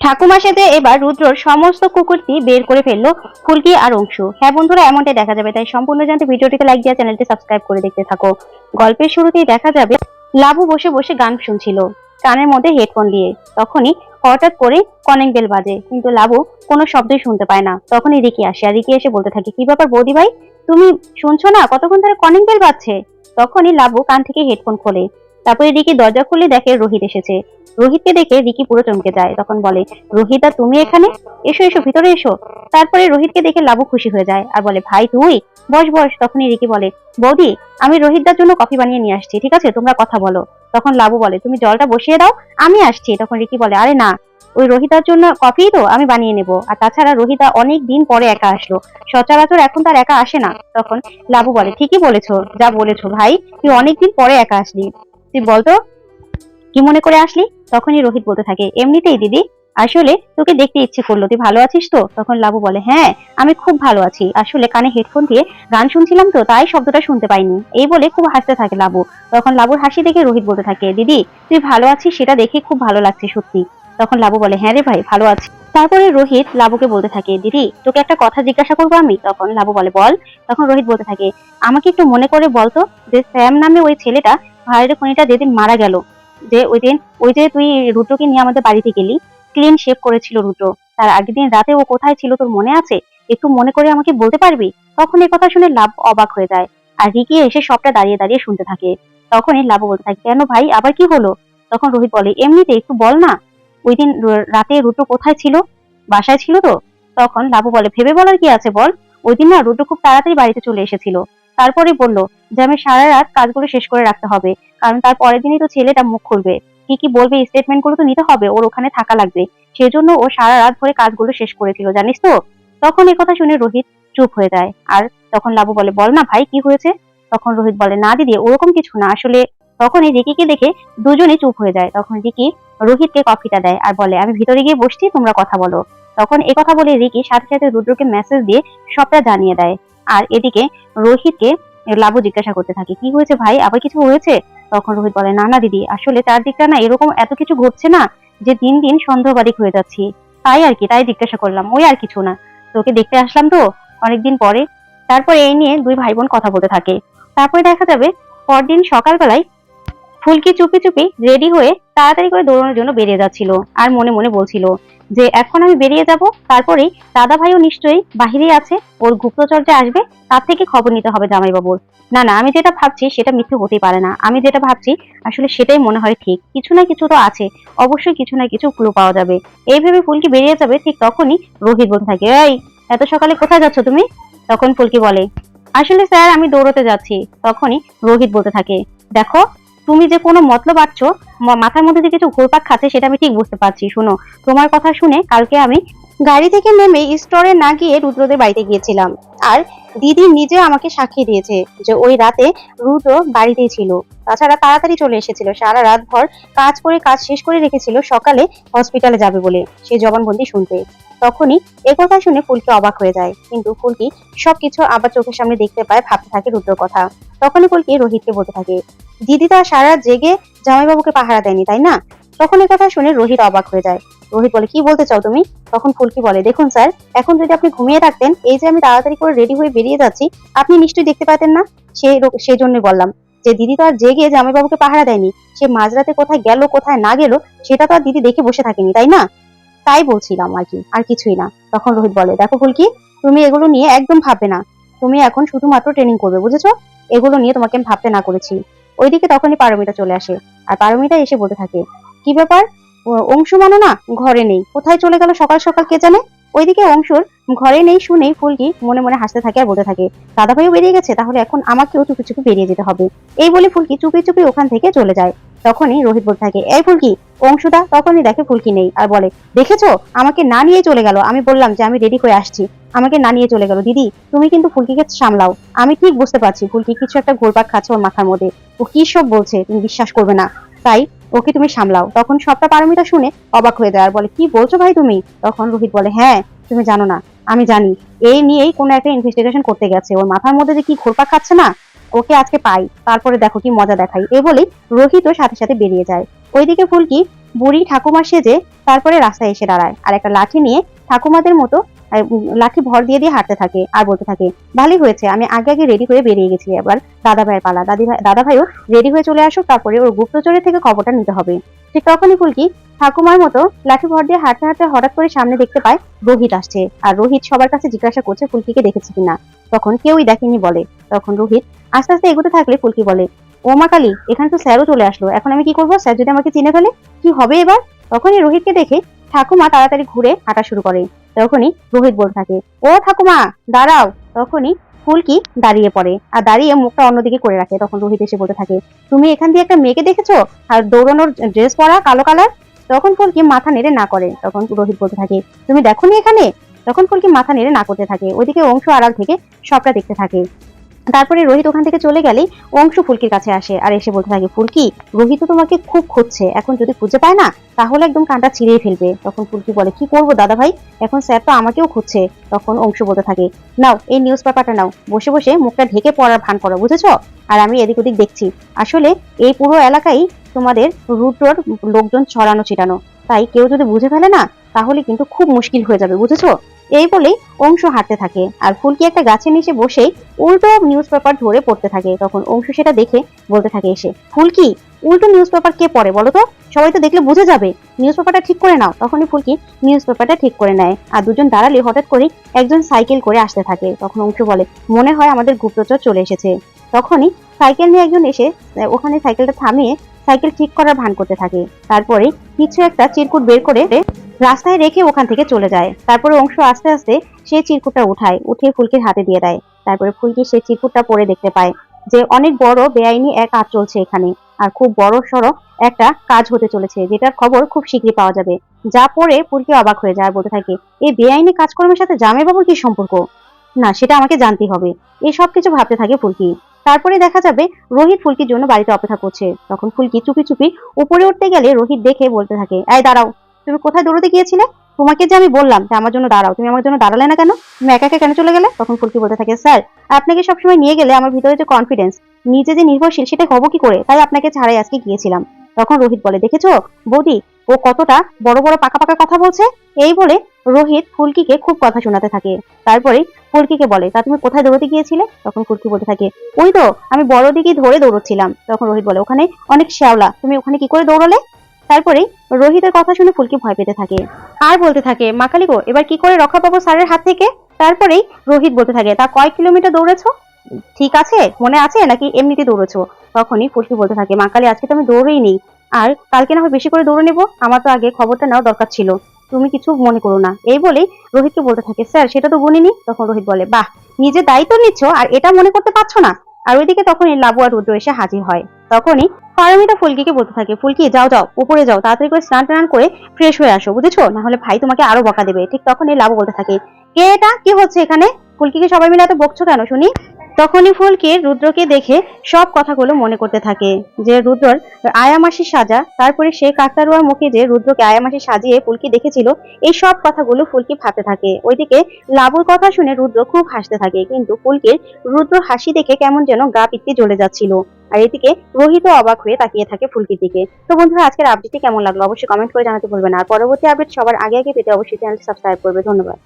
ঠাকুমা সেজে এবার রুদ্রর সমস্ত কুকুরটি বের করে ফেলল ফুলকি আর অংশু। হ্যাঁ বন্ধুরা, এমনটাই দেখা যাবে। তাই সম্পূর্ণ জানতে ভিডিওটিতে লাইক দিয়ে চ্যানেলটি সাবস্ক্রাইব করে দেখতে থাকো। গল্পের শুরুতেই দেখা যাবে, লাবু বসে বসে গান শুনছিল কানের মধ্যে হেডফোন দিয়ে। তখনই হঠাৎ করে কলিং বেল বাজে, কিন্তু লাবু কোনো শব্দই শুনতে পায় না। তখনই রিকি আসে আর রিকি এসে বলতে থাকে, কি ব্যাপার বৌদি ভাই? তুমি শুনছো না? কতক্ষণ ধরে কলিং বেল বাজছে? তখনই লাবু কান থেকে হেডফোন খোলে। তারপরে রিকি দরজা খুলে দেখে রোহিত এসেছে। রোহিতকে দেখে রিকি পুরো চমকে যায়, তখন বলে, রোহিত, তুমি এখানে? এসো এসো, ভিতরে এসো। তারপরে রোহিতকে দেখে লাবু খুশি হয়ে যায় আর বলে, ভাই, তুই? বস বস, তখনই রিকি বলে, বৌদি, আমি রোহিতদার জন্য কফি বানিয়ে নিয়ে আসছি, ঠিক আছে? তোমরা কথা বলো। তখন লাবু বলে, তুমি জলটা বসিয়ে দাও, আমি আসছি। তখন রিকি বলে, আরে না, ওই রোহিতার জন্য কফি তো, আমি বানিয়ে নেব। আর তাছাড়া রোহিতা অনেক দিন পরে একা আসলো, সচরাচর এখন তার একা আসে না। তখন লাবু বলে, ঠিকই বলেছ, যা বলেছ ভাই, তুই অনেকদিন পরে একা আসলি। তুই বলতো? কি মনে করে আসলি? তখনই রোহিত বলতে থাকে, এমনিতেই দিদি, আসলে তোকে দেখতে ইচ্ছে করল, তুই ভালো আছিস তো? তখন লাবু বলে হ্যাঁ আমি খুব ভালো আছি। আসলে কানে হেডফোন দিয়ে গান শুনছিলাম তো, তাই শব্দটা শুনতে পাইনি। এই বলে খুব হাসতে থাকে লাবু। তখন লাবুর হাসি দেখে রোহিত বলতে থাকে, দিদি, তুই ভালো আছিস, সেটা দেখে খুব ভালো লাগছে সত্যি। তখন লাবু বলে হ্যাঁ রে ভাই, ভালো আছি। তারপরে রোহিত লাবুকে বলতে থাকে, দিদি, তোকে একটা কথা জিজ্ঞাসা করব আমি? তখন লাবু বলে, বল। তখন রোহিত বলতে থাকে, আমাকে একটু মনে করে বলতো যে স্যাম নামে ওই ছেলেটা ভাইয়ের খনিটা যেদিন মারা গেল, যে ওই দিন ওই যে তুই রুদ্রকে নিয়ে আমাদের বাড়িতে গেলি ক্লিন শেভ করেছিল রুদ্র। তার আগের দিন রাতে ও কোথায় ছিল তোর মনে আছে? একটু মনে করে আমাকে বলতে পারবি? তখন এই কথা শুনে লাভ অবাক হয়ে যায়। আর রিকি এসে সবটা দাঁড়িয়ে দাঁড়িয়ে শুনতে থাকে। তখনই লাভ বলতে থাকে, কেন ভাই, আবার কি হলো? তখন রোহিত বলে এমনিতে একটু বল না ওই দিন রাতে রুদ্র কোথায় ছিল? বাসায় ছিল তো? তখন লাবু বলে, ভেবে বলার কি আছে বল? ওই দিন না রুদ্র খুব তাড়াতাড়ি বাড়িতে চলে এসেছিল। তারপরে বলল যে আমি সারা রাত কাজগুলো শেষ করে রাখতে হবে, কারণ তার পরের দিনই তো ছেলেটা মুখ খুলবে। কি কি বলবে স্টেটমেন্টগুলো তো নিতে হবে, ওর ওখানে থাকা লাগবে। সেজন্য ও সারা রাত ধরে কাজগুলো শেষ করেছিল, জানিস তো? তখন এই কথা শুনে রোহিত চুপ হয়ে যায়। আর তখন লাবু বলে, বল না ভাই, কি হয়েছে? তখন রোহিত বলে, না দিদি, ওরকম কিছু না। আসলে তখনই রিকিকে দেখে দুজনে চুপ হয়ে যায়। তখন রিকি রোহিতকে কফিটা দেয় আর বলে, আমি ভিতরে গিয়ে বসছি, তোমরা কথা বলো। তখন এই কথা বলে রিকি সাথে সাথে রুদ্রকে মেসেজ দিয়ে সবটা জানিয়ে দেয়। আর এদিকে রোহিতকে লাবু জিজ্ঞাসা করতে থাকে, কি হয়েছে ভাই? আবার কিছু হয়েছে? তখন রোহিত বলে, না না দিদি, আসলে চারদিকটা না এরকম এত কিছু ঘটছে না যে দিন দিন সন্দেহবাদিক হয়ে যাচ্ছি। তাই আর কি, তাই জিজ্ঞাসা করলাম, ওই আর কিছু না। তোকে দেখতে আসলাম তো অনেকদিন পরে? তারপরে এই নিয়ে দুই ভাই বোন কথা বলতে থাকে। তারপরে দেখা যাবে পরদিন সকালবেলায় ফুলকি চুপি চুপি রেডি হয়ে তাড়াতাড়ি করে দৌড়ানোর জন্য বেরিয়ে যাচ্ছিল আর মনে মনে বলছিল যে, এখন আমি বেরিয়ে যাব। তারপরেই দাদা ভাইও নিশ্চয়ই বাহিরেই আছে। ওর গুপ্তচর্যা আসবে, তার থেকে খবর নিতে হবে জামাইবাবুর। না না, আমি যেটা ভাবছি সেটা মিথ্যে হতেই পারে না। আমি যেটা ভাবছি, আসলে সেটাই মনে হয় ঠিক। কিছু না কিছু তো আছে। অবশ্যই কিছু না কিছু ক্লু পাওয়া যাবে। এই ভেবে ফুলকি বেরিয়ে যাবে ঠিক তখনই রোহিত বলতে থাকে, এই, এত সকালে কোথায় যাচ্ছ তুমি? তখন ফুলকি বলে, আসলে স্যার, আমি দৌড়তে যাচ্ছি। তখনই রোহিত বলতে থাকে, দেখো তুমি যে কোনো মতলব আছো মাথার মধ্যে যে কিছু ঘুরপাক খাচ্ছে সেটা আমি ঠিক বুঝতে পারছি, শোনো। তোমার কথা শুনে কালকে আমি গাড়ি থেকে নেমে স্টোরে না গিয়ে রুদ্রদের বাড়িতে গিয়েছিলাম। আর দিদি নিজে আমাকে সাক্ষী দিয়েছে যে ওই রাতে রুদ্র বাড়িতেই ছিল। তাছাড়া তাড়াতাড়ি চলে এসেছিল। সারা রাত ভর কাজ করে কাজ শেষ করে রেখেছিল সকালে হসপিটালে যাবে বলে। সে জবানবন্দি শুনতে। তখনই একথা শুনে ফুলকি অবাক হয়ে যায়। কিন্তু ফুলকি সবকিছু আবার চোখের সামনে দেখতে পায়, ভাবতে থাকে রুদ্রর কথা। তখনই ফুলকি রোহিতকে বলতে থাকে, দিদি তো সারা জেগে জামাইবাবুকে পাহারা দেয়নি, তাই না? তখন কথা শুনে রোহিত অবাক হয়ে যায়। রোহিত বলে, কি বলতে চাও তুমি? তখন ফুলকি বলে, দেখুন স্যার, এখন যদি আপনি ঘুমিয়ে থাকতেন, এই যে আমি তাড়াতাড়ি করে রেডি হয়ে বেরিয়ে যাচ্ছি, আপনি নিশ্চয়ই দেখতে পাতেন না? সেই সেই জন্য বললাম, যে দিদি তো আর জেগে জামাইবাবুকে পাহারা দেয়নি, সে মাঝরাতে কোথায় গেল, কোথায় না গেল, সেটা তো আর দিদি দেখে বসে থাকেনি, তাই না? তাই বলছিলাম আর কি, আর কিছুই না। তখন রোহিত বলে, দেখো ফুলকি, তুমি এগুলো নিয়ে একদম ভাববে না। তুমি এখন শুধুমাত্র ট্রেনিং করবে, বুঝেছ? এগুলো নিয়ে তোমাকে আমি ভাবতে না করেছি। ওইদিকে তখনই পারমিতা চলে আসে। আর পারমিতা এসে বলতে থাকে, কি ব্যাপার? অংশু মানো না? ঘরে নেই। কোথায় চলে গেল সকাল সকাল কে জানে? ওইদিকে অংশুর ঘরে নেই শুনেই ফুলকি মনে মনে হাসতে থাকে আর বলতে থাকে দাদা ভাইও বেরিয়ে গেছে, তাহলে এখন আমাকেও চুপি চুপি বেরিয়ে যেতে হবে। এই বলে ফুলকি চুপি চুপি ওখান থেকে চলে যায়। তখনই রোহিত বলতে থাকে, এই ফুলকি অংশুদা তখনই দেখে ফুলকি নেই আর বলে, দেখেছ? আমাকে না নিয়ে চলে গেল। আমি বললাম যে আমি রেডি হয়ে আসছি। আমাকে না নিয়ে চলে গেল। দিদি, তুমি কিন্তু ফুলকিকে সামলাও। আমি ঠিক বুঝতে পারছি, ফুলকি কিছু একটা ঘোরপাক খাচ্ছে ওর মাথার মধ্যে। ও কি সব বলছে? তুমি বিশ্বাস করবে না। তাই ওকে তুমি সামলাও। তখন সবটা পারমিতা শুনে অবাক হয়ে যায় আর বলে, কি বলছো ভাই তুমি? তখন রোহিত বলে হ্যাঁ তুমি জানো না, আমি জানি। এই নিয়েই কোনো একটা ইনভেস্টিগেশন করতে গেছে। ওর মাথার মধ্যে যে কি ঘোরপাক খাচ্ছে না, ওকে আজকে পাই। তারপরে দেখো কি মজা দেখাই। এ বলেই রোহিতও সাথে সাথে বেরিয়ে যায়। ওইদিকে ফুলকি বুড়ি ঠাকুমা সেজে তারপরে রাস্তায় এসে দাঁড়ায়। আর একটা লাঠি নিয়ে ঠাকুমাদের মতো লাঠি ভর দিয়ে দিয়ে হাঁটতে থাকে আর বলতে থাকে, ভালোই হয়েছে, আমি আগে আগে রেডি হয়ে বেরিয়ে গেছি এবার। দাদা ভাইয়ের পালা। দাদি ভাই দাদা ভাইও রেডি হয়ে চলে আসুক, তারপরে ওর গুপ্তচরের থেকে খবরটা নিতে হবে। ঠিক তখনই ফুলকি ঠাকুমার মতো লাঠি ভর দিয়ে হাঁটতে হাঁটতে হঠাৎ করে সামনে দেখতে পায় রোহিত আসছে। আর রোহিত সবার কাছে জিজ্ঞাসা করছে ফুলকিকে দেখেছে কিনা। তখন কেউই দেখেনি বলে। তখন রোহিত আস্তে আস্তে এগোতে থাকলে ফুলকি বলে ও মা এখানে তো স্যারও চলে আসলো। এখন আমি কি করব? স্যার যদি আমাকে চিনে ফেলে, কি হবে এবার? তখনই রোহিতকে দেখে ঠাকুমা তাড়াতাড়ি ঘুরে হাঁটা শুরু করে। তখনই রোহিত বলতে থাকে, ও ঠাকুমা, দাঁড়াও। তখনই ফুলকি দাঁড়িয়ে পড়ে আর দাঁড়িয়ে মুখটা অন্যদিকে করে রাখে। তখন রোহিত এসে বলতে থাকে, তুমি এখান দিয়ে একটা মেয়েকে দেখেছ? আর দৌড়ানোর ড্রেস পরা কালো কালার? তখন ফুলকি মাথা নেড়ে না করে। তখন রোহিত বলতে থাকে, তুমি দেখোনি এখানে? তখন ফুলকি মাথা নেড়ে না করতে থাকে। ওইদিকে অংশ আড়াল থেকে সবটা দেখতে থাকে। তারপরে রোহিত ওখান থেকে চলে গেলেই অংশ ফুলকির কাছে আসে আর এসে বলতে থাকে, ফুলকি, রোহিত তোমাকে খুব খুঁজছে, এখন যদি খুঁজে পায় না, তাহলে একদম কানটা ছিঁড়েই ফেলবে। তখন ফুলকি বলে, কি করব দাদা ভাই এখন স্যার তো আমাকেও খুঁজছে। তখন অংশ বলতে থাকে, নাও, এই নিউজ পেপারটা নাও, বসে বসে মুখটা ঢেকে পড়ার ভান করো, বুঝেছ? আর আমি এদিক ওদিক দেখছি। আসলে এই পুরো এলাকায় তোমাদের রুটোর লোকজন ছড়ানো ছিটানো তাই কেউ যদি বুঝে ফেলে না, তাহলে কিন্তু খুব মুশকিল হয়ে যাবে, বুঝেছ? এই বলেই অংশ হাঁটতে থাকে। আর ফুলকি একটা গাছের নিচে বসেই উল্টো নিউজ পেপার ধরে পড়তে থাকে। তখন অংশ সেটা দেখে বলতে থাকে এসে, ফুলকি, উল্টো নিউজ পেপার কে পড়ে বলো তো? সবাই তো দেখলে বুঝে যাবে। নিউজ পেপারটা ঠিক করে নাও। তখনই ফুলকি নিউজ পেপারটা ঠিক করে নেয়। আর দুজন দাঁড়ালে হঠাৎ করে একজন সাইকেল করে আসতে থাকে। তখন অংশ বলে, মনে হয় আমাদের গুপ্তচর চলে এসেছে। তখনই সাইকেল নিয়ে একজন এসে ওখানে সাইকেলটা থামিয়ে সাইকেল ঠিক করার ভান করতে থাকে। তারপরে কিছু একটা চিরকুট বের করে রাস্তায় রেখে ওখান থেকে চলে যায়। তারপরে অংশ আস্তে আস্তে সে চিরকুটটা উঠায় উঠে ফুলকির হাতে দিয়ে দেয়। তারপরে ফুলকি সে চিরকুটটা পরে দেখতে পায় যে অনেক বড়, বেআইনি এক কাজ চলছে এখানে। আর খুব বড় সড়ো একটা কাজ হতে চলেছে, যেটার খবর খুব শীঘ্রই পাওয়া যাবে। যা পরে ফুলকি অবাক হয়ে যায় আর বলতে থাকে এই বেআইনি কাজকর্মের সাথে জামাই বাবুর কি সম্পর্ক? না, সেটা আমাকে জানতে হবে। এই সব কিছু ভাবতে থাকে ফুলকি। তারপরে দেখা যাবে রোহিত ফুলকির জন্য বাড়িতে অপেক্ষা করছে। তখন ফুলকি চুপি চুপি উপরে উঠতে গেলে রোহিত দেখে বলতে থাকে, এই দাঁড়াও। তুমি কোথায় দৌড়তে গিয়েছিলে? তোমাকে যে আমি বললাম যে আমার জন্য দাঁড়াও, তুমি আমার জন্য দাঁড়ালে না কেন? তুমি একা একা কেন চলে গেলে? তখন ফুলকি বলতে থাকে, স্যার, আপনাকে সবসময় নিয়ে গেলে আমার ভিতরে যে কনফিডেন্স নিজে যে নির্ভরশীল, সেটা হব কি করে? তাই আপনাকে ছাড়াই আজকে গিয়েছিলাম। তখন রোহিত বলে, দেখেছ? বৌদি, ও কতটা বড় বড়, পাকা পাকা কথা বলছে? এই বলে রোহিত ফুলকিকে খুব কথা শোনাতে থাকে। তারপরে ফুলকিকে বলে, তা তুমি কোথায় দৌড়তে গিয়েছিলে? তখন ফুলকি বলতে থাকে, ওই তো, আমি বড় দিকে ধরে দৌড়চ্ছিলাম। তখন রোহিত বলে, ওখানে অনেক শ্যাওলা, তুমি ওখানে কি করে দৌড়ালে? তারপরে রোহিতের কথা শুনে ফুলকি ভয় পেতে থাকে। আর বলতে থাকে, মা কালী গো, এবার কি করে রক্ষা পাবো স্যারের হাত থেকে? তারপরেই রোহিত বলতে থাকে, তা কয় কিলোমিটার দৌড়েছো? ঠিক আছে, মনে আছে নাকি এমনিতে দৌড়েছো? তখনই ফুলকি বলতে থাকে, মা কালী, আজকে তো আমি দৌড়েই নেই। আর কালকে না হয় বেশি করে দৌড়ে নেব? আমার তো আগে খবরটা নেওয়া দরকার ছিল। তুমি কিছু মনে করো না। এই বলেই রোহিতকে বলতে থাকে, স্যার, সেটা তো গুনিনি? তখন রোহিত বলে, বাহ, নিজে দায়িত্ব নিচ্ছ আর এটা মনে করতে পারছ না? আর ওইদিকে তখনই লাবু আর রুদ্র এসে হাজির হয়। তখনই পারমিতা ফুলকিকে বলতে থাকে, ফুলকি, যাও যাও, উপরে যাও, তাড়াতাড়ি করে স্নান টান করে ফ্রেশ হয়ে আসো, বুঝেছ? না হলে ভাই তোমাকে আরও বকা দেবে, ঠিক তখন এই লাভ বলতে থাকে। কে এটা? কি হচ্ছে এখানে? ফুলকিকে সবাই মিলে এত বকছো কেন শুনি? তখনই ফুলকি রুদ্রকে দেখে সব কথাগুলো মনে করতে থাকে যে রুদ্রর আয়ামাসি সাজা, তারপরে সে কাকতারুয়ার মুখে যে রুদ্রকে আয়ামাসি সাজিয়ে ফুলকি দেখেছিল, এই সব কথাগুলো ফুলকি ভাবতে থাকে। ওইদিকে লাবুর কথা শুনে রুদ্র খুব হাসতে থাকে, কিন্তু ফুলকির রুদ্র হাসি দেখে কেমন যেন গা পিত্তি জ্বলে যাচ্ছিল। আর এদিকে রোহিত অবাক হয়ে তাকিয়ে থাকে ফুলকির দিকে। তো বন্ধুরা, আজকের আপডেটটি কেমন লাগল? অবশ্যই কমেন্ট করে জানাতে ভুলবেন আর পরবর্তী আপডেট সবার আগে আগে পেতে অবশ্যই চ্যানেল সাবস্ক্রাইব করবে। ধন্যবাদ।